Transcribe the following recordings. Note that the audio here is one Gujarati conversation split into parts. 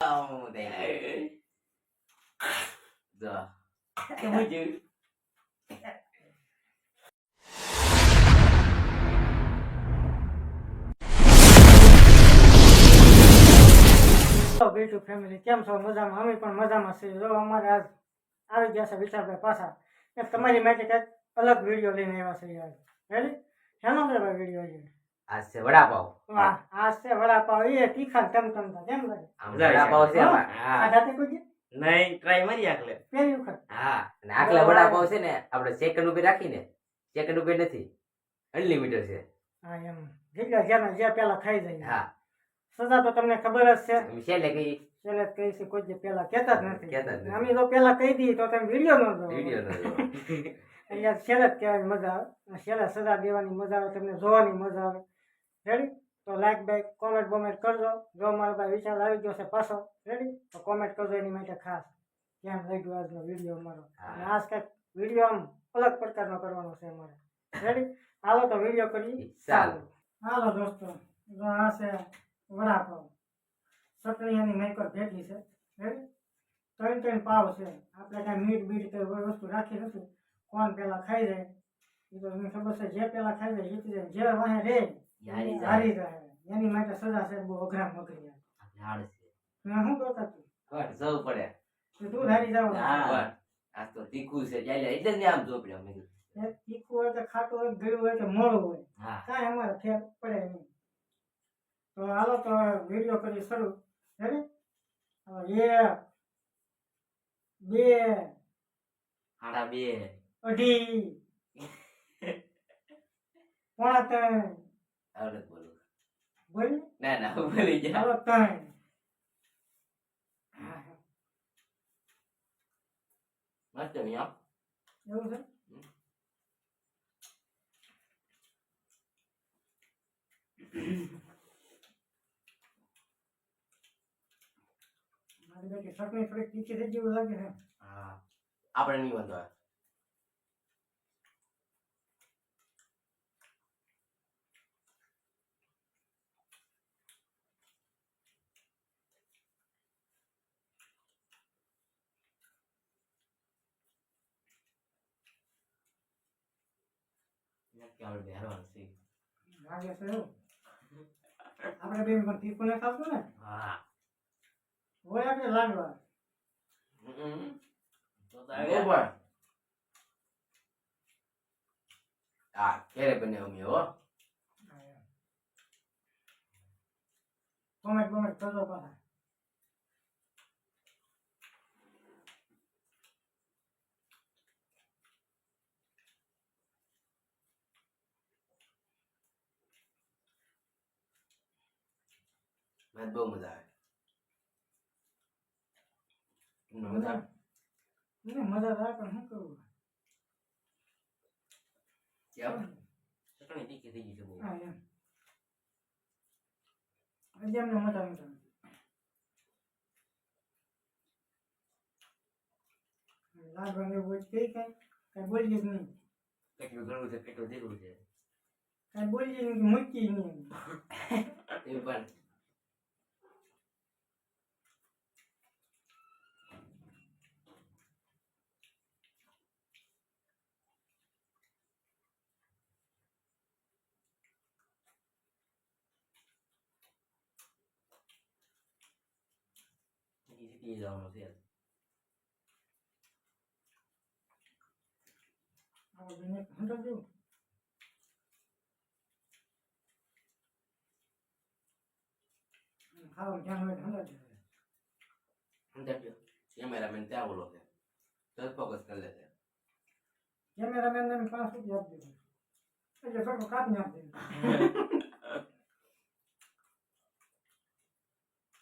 આવું થઈ જો કેવું જોયું? હેલો બીટુ ફેમિલી કેમ છો? મજામાં? અમે પણ મજામાં છીએ. જો અમારે આજ આવી ગયા છે વિચારભાઈ પાછા. એ તમારી માટે કંઈક અલગ વીડિયો લઈને આવ્યા છે યાર. રેડી હેનો ભાઈ વીડિયો છે. આ છે વડાપાવ. વાહ આ છે વડાપાવ એ તીખા ને ટમ ટમ કેમ લાગે આમ વડાપાવ છે હા. જાતે કોઈ નહીં ટ્રાય મારી આખલે. પહેલી વખત. હા અને આખલે વડાપાવ છે ને આપણે સેકન્ડ ઉપર રાખીને સેકન્ડ ઉપર નથી અનલિમિટેડ છે. હા એમ. જેટલા જ્યાં જ્યાં પેલા ખાઈ જાય હા. સજા તો તમને ખબર જ છે. છેલ્લે કઈ છેલ્લે જ કહી છે કોઈ પેલા કહેતા જ નથી. કહેતા જ નથી. અમે તો પેલા કહી દઈએ તો તમે વીડિયો ન જોવો. વીડિયો ન જોવો. અહીંયા છેલ્લે જ કહેવાની મજા આવે. અને છેલ્લે સજા દેવાની મજા આવે તમને જોવાની મજા આવે. રેડી તો લાઈક બાઈક કોમેન્ટ બોમેન્ટ કરજો. જો મારો ભાઈ વિચાર આવી ગયો છે પાછો રેડી તો કોમેન્ટ કરજો એની માટે ખાસ. કેમ લાગ્યો આજનો વીડિયો અમારો? અને આજ કંઈક વીડિયો આમ અલગ પ્રકારનો કરવાનો છે અમારે. રેડી હાલો તો વીડિયો કરી ચાલો. હાલો દોસ્તો. જો આ છે વડાપાવ. એની મેકર ભેગી છે. રેડી ત્રણ ત્રણ પાવ છે. આપણે કાંઈ મીઠ બીટ કે વસ્તુ રાખી નથી. કોણ પેલા ખાઈ જાય? એ તો મને ખબર છે જે પેલા ખાઈ જાય જીતી જાય જે વાહે રે. હારી જાય. હારી એની માટે સજા છે બહુ અઘરા મગરી ઝાડ છે. મેં શું કરતા તું? જવું પડે. તું હારી જાવ. હા. આ તો તીખું છે. ચાલે એટલે ને આમ તીખું હોય કે ખાટું હોય ગળ્યું હોય કે મોડું હોય. હા. કાંઈ અમારે ફેર પડે નહીં. તો હાલો તો વીડિયો કરી શરૂ. હે હવે એક બે હાડા બે. અઢી પોણા ત્રણ આવડે જ બોલું બોલ ના ના હું બોલી ગયા હાલો ત્રણ મસ્ત મિયા એવું છે આપણે નહીં વાંધો આવે કે આપણે બેહરવાનું છે. લાગે છે આપણે બે પણ ટીપો ને ખાતું ને? હા. હોય આપણે લાગવા. તો. બરોબર હા બને અમે હો. કોમેન્ટ બોમેન્ટ કરજો પાછા. મને બહુ મજા આવે. તમને મજા આવે? મજા આવે પણ શું કરવું? ચટણી તીખી થઈ ગઈ છે બહુ. હા એમ. હજી અમને મજા નથી લાલ લાડવાની એવું કઈ કઈ. કઈ બોલીએ જ નહીં. કેટલું ઘણું છે કેટલું દીકરું છે? કઈ બોલીએ મૂકી નહીં. એ પણ. શીખી જવાનું છે આવો બેને હંડો જેવું ખાવાનું ધ્યાન હોય હંડો જેવું સમજાવ્યો કેમેરામેન ત્યાં ઓલો છે તરત ફોકસ કરી લે છે કેમેરામેન ને પાંચ રૂપિયા આપી દીધું એટલે થોડું કાપ ને આપી દીધું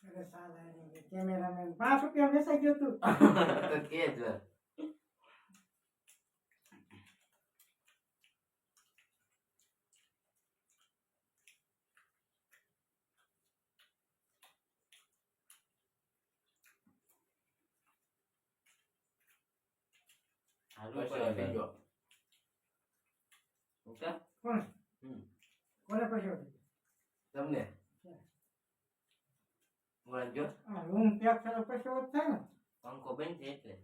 અરે સાલા રે, કેમેરામેન પાંચ રૂપિયા વેચાઈ ગયું તું તો કે જ હાલવું પછી પડે થઈ ગયો ઓકે? કોણ હમ. કોને પૈસા દીધા? તમને વળાંક જો આ થયો પછી જ થાય ને? પંખો બંધ છે એટલે.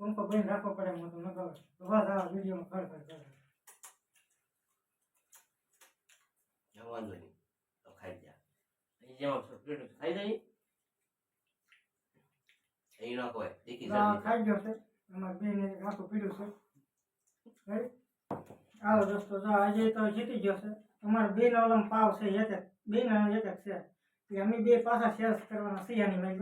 પંખો બંધ રાખવો પડે મને તો નગર ઊભા થવા વિડીયોમાં ખર ખર કરે. જમવાનું નહીં. તો ખાઈ જા. અહીં જેમાં પ્લેટ ખાઈ જાય. અહીં ન હોય દેખી ખાઈ ગયો છે. અમારે બેન આખું પીડ્યું છે. આવો દોસ્તો જો આજે તો જીતી ગયો છે. અમારે બેન ઓલમ પાવ છે એક અને એક એક છે. એટલે અમે બે પાછા શેર કરવાના સિયાની મેં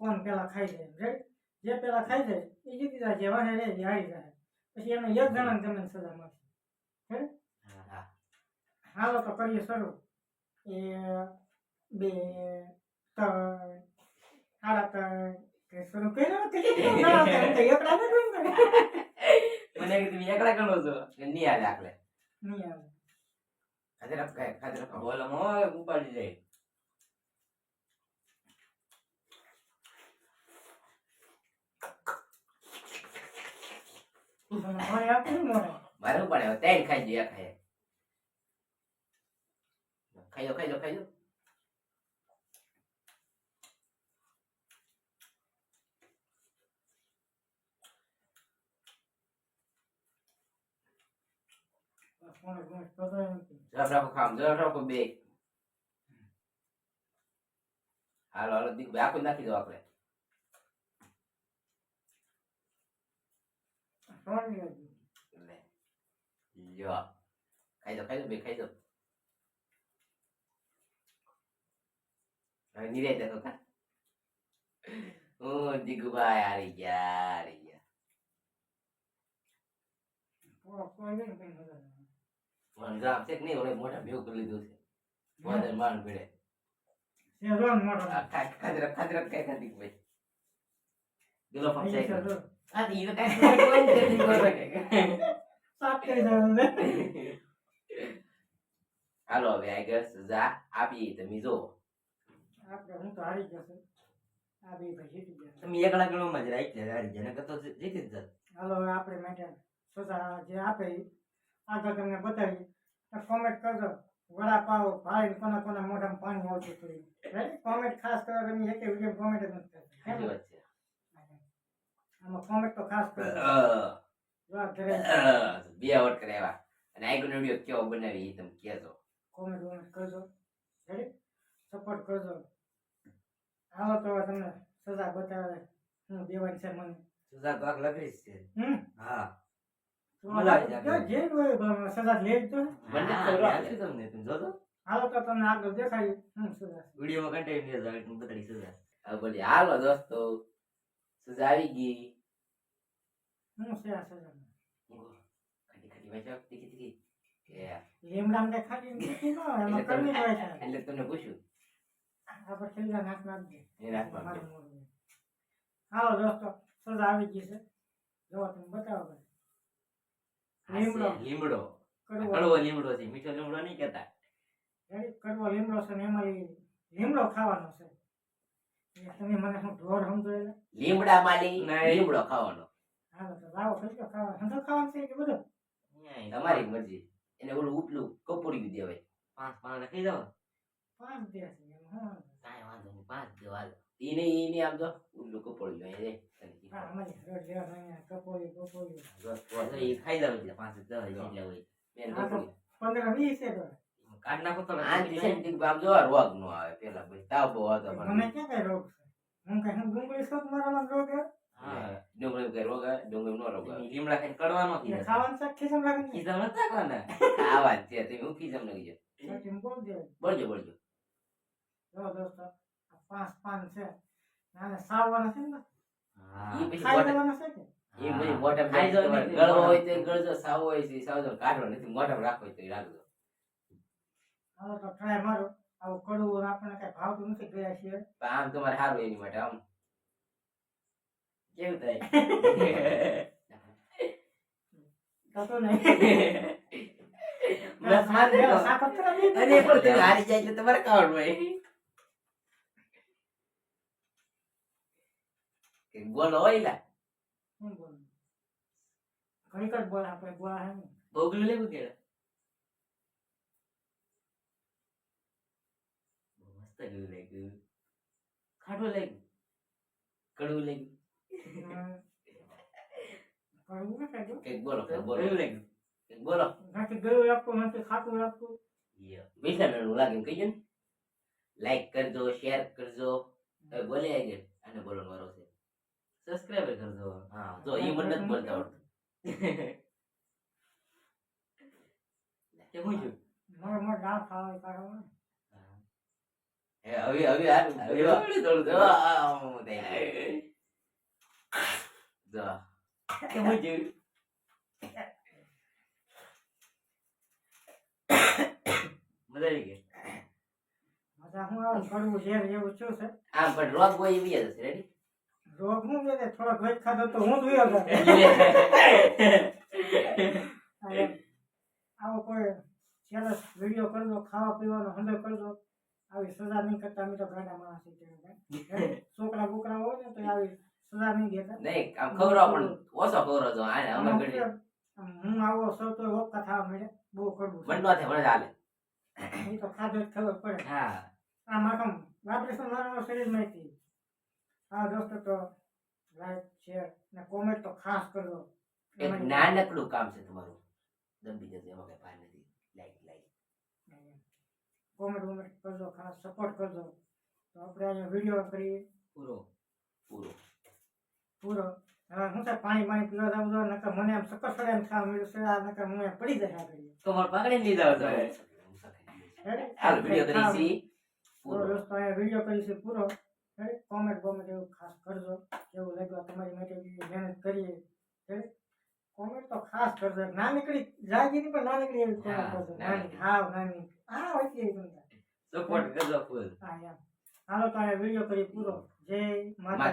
કોણ પેલા ખાઈ જાય રેડી જે પેલા ખાઈ જાય એ જીતી જાય જે વાહે રહે જે હારી જાય. પછી એમને એક જણાને તમને સજા મળશે હા હા. હાલો તો કરીએ શરૂ. એ બે ત્રણ સાડા ત્રણ કે શરૂ કર્યો કે કે મને કે તમે એકલા ગણો છો કે નહીં આવે આકલે નહીં આવે. ખાતે રખ ખાતે રખ બોલો ઉપાડી જાય તમે મને આપ્યું ને મોઢે. મારે શું પડે હવે ત્રણ ખાઈ જાય ખાય ખાઈ જાઓ ખાઈ જાઓ ખાઈ જાઓ કોને કોને પતાય નથી. જવાબ રાખો ખામ જવાબ રાખો બે હાલો હાલો દીક ભાઈ આખું નાખી દો આપણે ત્રણ મિનિટ. લે લ્યો ખાઈ દો ખાઈ દો બે ખાઈ દો હવે નિરાય દેખો કા ઓ દીકુભાઈ હારી ગયા હારી ગયા કોઈ- કોઈ નહીં, કઈ મજા નહીં. મને જવાબ છે નહીં ઓલે મોટા ભેગ કરી લીધું છે વાદર માન ભીડે છે જો ને મોઢો. આ ખા- ખાધરા ખાધરા કઈ ખાધી ભાઈ ગેલો ફોન અહીં જો. આ તો દેવાનું ને. હાલો હવે આગળ સજા આપી તમે જો આપણે હું તો હારી ગયો છું આ બે ભાઈ જીતી ગયા તમે એકલા ગણો માં જ રાખી હારી જાય નકર તો જીતી જ જાત હાલો હવે આપણે માટે સજા જે આપે આ તો તમને બતાવી કોમેન્ટ કરજો વડાપાવ ભાઈ કોના કોના મોઢામાં પાણી આવતું હતું કોમેન્ટ ખાસ કરો તમે એક વીડિયો કોમેન્ટ જ નથી કરતા સાચી વાત છે આમાં કોમેન્ટ તો ખાસ બે વટ કરાવ્યા અને આગળનો વીડિયો કેવો બનાવી એ તમે કહેજો. કોમેન્ટ વોમેન્ટ કરજો. રેડી સપોર્ટ કરજો. આવો તો તમને સજા બતાવે. હું દેવાની છે મને. સજા ભાગ આગ લગડી છે. હમ? હા. સજા લે તો તમને તમે જોજો. હાલો તો તમને આગળ દેખાય હું સજા. વિડીયોમાં કન્ટેન્ટ બતાડી સુધા બોલી હાલો દોસ્તો. સજા આવી ગઈ. એટલે તમને પૂછ્યું આપણે છેલ્લા નાક નાખજે. હાલો દોસ્તો સજા આવી ગઈ છે. જો તમે બતાવો ભાઈ. લીમડો. લીમડો. કડવો. લીમડો છે. મીઠો લીમડો નહીં કહેતા. રેડી? કડવો લીમડો છે ને એમાં લીમડો ખાવાનો છે. એટલે તમે મને શું ઢોર સમજો એટલે લીમડા માલી લીમડો ખાવાનો. તમારી મરજી. એને ઓલું ઉપલું કપોડી દેવાય પાંચ પાંચ લખી દો પાંચ? કાંઈ વાંધો નહીં પાંચ દેવા હાલો. એને એને આમ જો ઉપલું કપોડી જોઈએ રે ખાઈ જાવ એટલે પાંચ જ દવા હોય. પંદર વીસ છે તો. કાઢ નાખો તો આ દિશાની આમ જો રોગ નો આવે પેલા તાવ બહુ હતો મને ક્યાં કઈ રોગ છે? હું કઈ હું ડુંગળી શોખ મારામાં રોગ ડુંગળી આવે ડુંગળી નો રોગ આવે. લીમડા ખાઈને કડવાનો એટલે કીધા. ખાવાનું શાક ખીચમ લાગે ને કીધા નતા ખાવાના આ વાત છે તે હું કી લાગી જાય. બોલજો બોલજો. જો દોસ્તો પાંચ પાન છે. આને સાવવાના છે ને હા. ઈ પછી ખાઈ છે કે? એ ગળવો હોય તો ગળજો સાવો હોય છે સાવજો કાઢવો નથી મોઢા રાખો તો રાખજો. હા તો ટ્રાય મારો. આવું કડવું આપણને કઈ ભાવતું નથી ગયા છીએ. આમ તમારે સારું એની માટે આમ. કેવું થાય થતું નહીં બસ માર દે પેલા શાક જ કરાવી દે. અને પણ તમે હારી જાય એટલે તમારે ખાવાનું હોય કે બોલો હોય લા? ઘડીક જ બોલા આપણે બોલા હે. ભોગલું લેવું કે કેવું લાગ્યું ખાટું લાગ્યું કડવું લાગ્યું કંઈક બોલો કંઈક બોલો કંઈક બોલો નથી ગળું લાગતું નથી યા મીઠા મેળવું લાગે કહીએ ને લાઈક કરજો શેર કરજો હવે બોલે આગળ આને બોલવાનો વારો છે સબસ્ક્રાઇબ કરજો હા જો એ મને નથી બોલતા આવડતું કે હું છું મારો મોટો દાળ ખાવા કાઢો હવે હવે હવે જો. થોડી થોડું જો, થોડું. આ, આ, હું થઈ ગયું. જો કે હું છું મજા આવી ગઈ મજા હું આવું કડવું ઝેર એવું શું છે આમ પણ રોગ હોય એ બી રેડી રોગ હું છે વેચ ખાધો તો હું ધોયો જાત. આવો કોઈ સેલસ વીડિયો કરજો ખાવા પીવાનો હંધો કરજો આવી સજા નહીં કરતા અમે તો ગાંડા માણસ છોકરા બોકરા હોય ને તો આવી નહીં દેતા નહીં આમ ખવડાવો પણ ઓછો ખવડાવજો આને અમર ઘડી હું આવો સૌ તો વોકા થવા મળે બહુ કરવું મન છે ચાલે એ તો ખાધો જ ખબર પડે. હા. આ માકમ વાપરીશું મારા શરીર માહિતી હા દોસ્તો તો લાઈક શેર ને કોમેન્ટ તો ખાસ કરજો. એક નાનકડું કામ છે તમારું. દબી જશે એમાં કઈ ભાન નથી. Like like. કોમેન્ટ વોમેન્ટ કરજો ખાસ સપોર્ટ કરજો. તો આપણે આજે વીડિયો કરીએ. પૂરો પૂરો. પૂરો. હું તો પાણી પાણી પીવા જાવ છું નકર મને આમ સકર સડે એમ થવા મળ્યું છે આ નકર હું એમ પડી જાય આ કરીએ કમર પકડી લીધા હતો હાલ વીડિયો કરીશી. પૂરો. દોસ્તો અહીંયા વીડિયો કરીશું પૂરો. કોમેન્ટ કોમેન્ટ એવું ખાસ કરજો. કેવું લાગ્યું તમારી માટે મહેનત કરીએ. કોમેન્ટ તો ખાસ કરજો. નાનકડી જાગીરી પણ નાનકડી એવી કોમેન્ટ કરજો. નાની. નાની હાવ નાની. હા હોય એવી સપોર્ટ કરજો ફૂલ હા એમ. હાલો તો અહીંયા વીડિયો કરી પૂરો. જય માતા